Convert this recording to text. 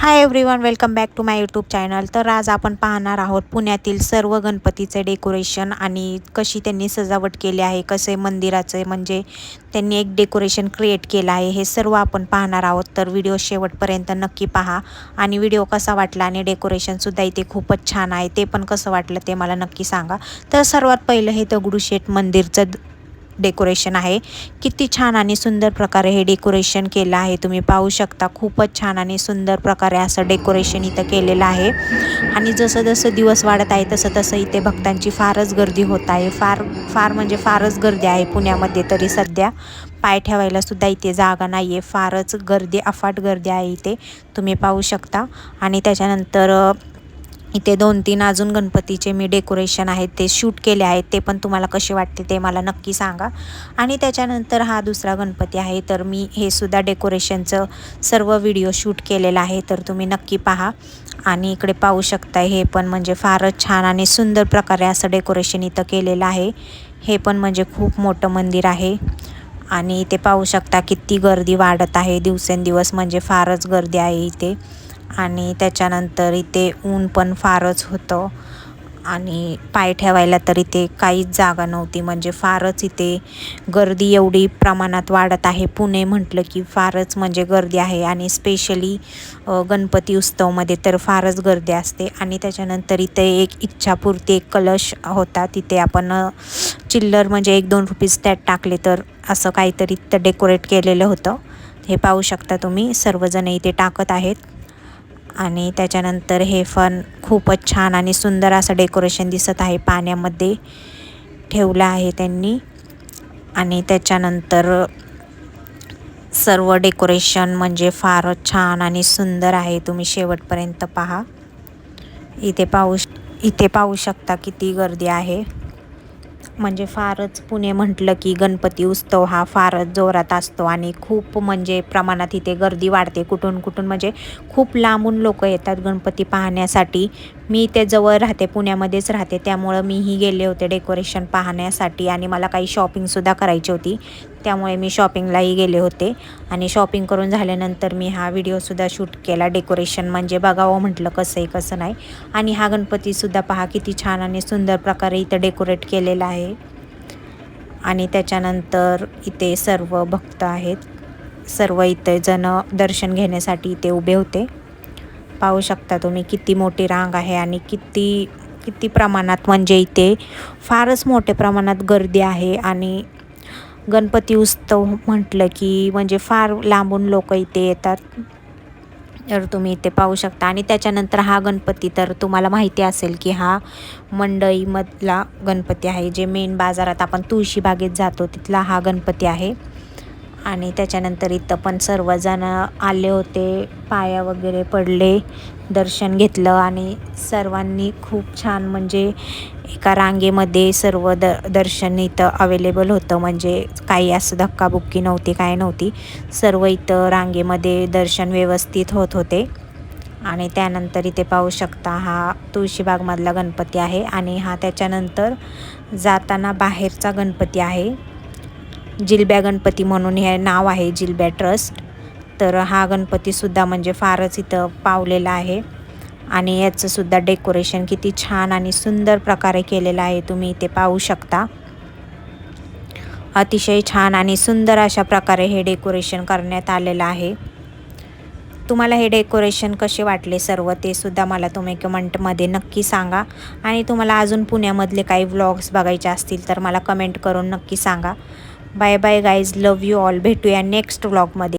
Hi everyone welcome back to my YouTube channel तर आज आपण पाहणार आहोत पुण्यातील सर्व गणपतीचे डेकोरेशन आणि कशी त्यांनी सजावट केली आहे कसे मंदिराचे म्हणजे त्यांनी एक डेकोरेशन क्रिएट केलं आहे हे सर्व आपण पाहणार आहोत. तर व्हिडिओ शेवटपर्यंत नक्की पहा. आणि व्हिडिओ कसा वाटला आणि डेकोरेशनसुद्धा इथे खूपच छान आहे ते पण कसं वाटलं ते मला नक्की सांगा. तर सर्वात पहिलं हे दगडूशेठ मंदिरचं डेकोरेशन आहे. किती छान आणि सुंदर प्रकारे हे डेकोरेशन केलं आहे. तुम्ही पाहू शकता खूपच छान आणि सुंदर प्रकारे असं डेकोरेशन इथं केलेलं आहे. आणि जसं जसं दिवस वाढत आहे तसं तसं इथे भक्तांची फारच गर्दी होत आहे. फार फार म्हणजे फारच गर्दी आहे पुण्यामध्ये तरी सध्या. पाय ठेवायला सुद्धा इथे जागा नाही आहे फारच गर्दी अफाट गर्दी आहे इथे. तुम्ही पाहू शकता. आणि त्याच्यानंतर इथे दोन तीन अजून गणपतीचे मी डेकोरेशन आहेत ते शूट केले आहेत ते पण तुम्हाला कसे वाटते ते मला नक्की सांगा. आणि त्याच्यानंतर हा दुसरा गणपती आहे तर मी हे सुद्धा डेकोरेशनचं सर्व व्हिडिओ शूट केलेला आहे तर तुम्ही नक्की पहा. आणि इकडे पाहू शकता हे पण म्हणजे फारच छान आणि सुंदर प्रकारे असं डेकोरेशन इथं केलेलं आहे. हे पण म्हणजे खूप मोठं मंदिर आहे. आणि इथे पाहू शकता किती गर्दी वाढत आहे दिवसेंदिवस म्हणजे फारच गर्दी आहे इथे. आणि त्याच्यानंतर इथे ऊन पण फारच होतं. आणि पाय ठेवायला तर इथे काहीच जागा नव्हती. म्हणजे फारच इथे गर्दी एवढी प्रमाणात वाढत आहे. पुणे म्हटलं की फारच म्हणजे गर्दी आहे. आणि स्पेशली गणपती उत्सवमध्ये तर फारच गर्दी असते. आणि त्याच्यानंतर इथे एक इच्छापूर्ती एक कलश होता. तिथे आपण चिल्लर म्हणजे एक दोन रुपीज त्यात टाकले तर असं काहीतरी इथं डेकोरेट केलेलं होतं. हे पाहू शकता तुम्ही. सर्वजण इथे टाकत आहेत. आणि त्याच्यानंतर हे फन खूपच छान आणि सुंदर असं डेकोरेशन दिसत आहे. पाण्यामध्ये ठेवलं आहे त्यांनी. आणि त्याच्यानंतर सर्व डेकोरेशन म्हणजे फारच छान आणि सुंदर आहे. तुम्ही शेवटपर्यंत पहा. इथे पाहू इथे पाहू शकता किती गर्दी आहे. म्हणजे फारच पुणे म्हटलं की गणपती उत्सव हा फारच जोरात असतो आणि खूप म्हणजे प्रमाणात इथे गर्दी वाढते कुठून कुठून. म्हणजे खूप लांबून लोक येतात गणपती पाहण्यासाठी. मी इथे जवळ राहते पुण्यामध्येच राहते त्यामुळं मीही गेले होते डेकोरेशन पाहण्यासाठी आणि मला काही शॉपिंगसुद्धा करायची होती. त्यामुळे मी शॉपिंगलाही गेले होते आणि शॉपिंग करून झाल्यानंतर मी हा व्हिडिओसुद्धा शूट केला. डेकोरेशन म्हणजे बघावं म्हटलं कसं आहे कसं नाही. आणि हा गणपतीसुद्धा पहा किती छान आणि सुंदर प्रकारे इथं डेकोरेट केलेला आहे. आणि त्याच्यानंतर इथे सर्व भक्त आहेत. सर्व इथे जण दर्शन घेण्यासाठी इथे उभे होते. पाहू शकता तुम्ही किती मोठी रांग आहे आणि किती किती प्रमाणात म्हणजे इथे फारच मोठ्या प्रमाणात गर्दी आहे. आणि गणपती उत्सव म्हटलं की म्हणजे फार लांबून लोक इथे येतात. तर तुम्ही इथे पाहू शकता. आणि त्याच्यानंतर हा गणपती तर तुम्हाला माहिती असेल की हा मंडईमधला गणपती आहे जे मेन बाजारात आपण तुळशीबागेत जातो तिथला हा गणपती आहे. आणि त्याच्यानंतर इथं पण सर्वजण आले होते पाया वगैरे पडले दर्शन घेतलं आणि सर्वांनी खूप छान म्हणजे एका रांगेमध्ये सर्व द दर्शन इथं अवेलेबल होतं. म्हणजे काही असं धक्काबुक्की नव्हती काय नव्हती. सर्व इथं रांगेमध्ये दर्शन व्यवस्थित होत होते. आणि त्यानंतर इथे पाहू शकता हा तुळशीबागमधला गणपती आहे. आणि हा त्याच्यानंतर जाताना बाहेरचा गणपती आहे. जिलब्या गणपती म्हणून हे नाव आहे जिलब्या ट्रस्ट. तर हा गणपतीसुद्धा म्हणजे फारच इथं पावलेला आहे. आणि याचंसुद्धा डेकोरेशन किती छान आणि सुंदर प्रकारे केलेलं आहे तुम्ही इथे पाहू शकता. अतिशय छान आणि सुंदर अशा प्रकारे हे डेकोरेशन करण्यात आलेलं आहे. तुम्हाला हे डेकोरेशन कसे वाटले सर्व ते सुद्धा मला तुम्ही कमेंटमध्ये नक्की सांगा. आणि तुम्हाला अजून पुण्यामधले काही व्लॉग्स बघायचे असतील तर मला कमेंट करून नक्की सांगा. Bye bye guys love you all. भेटूया नेक्स्ट व्लॉगमध्ये.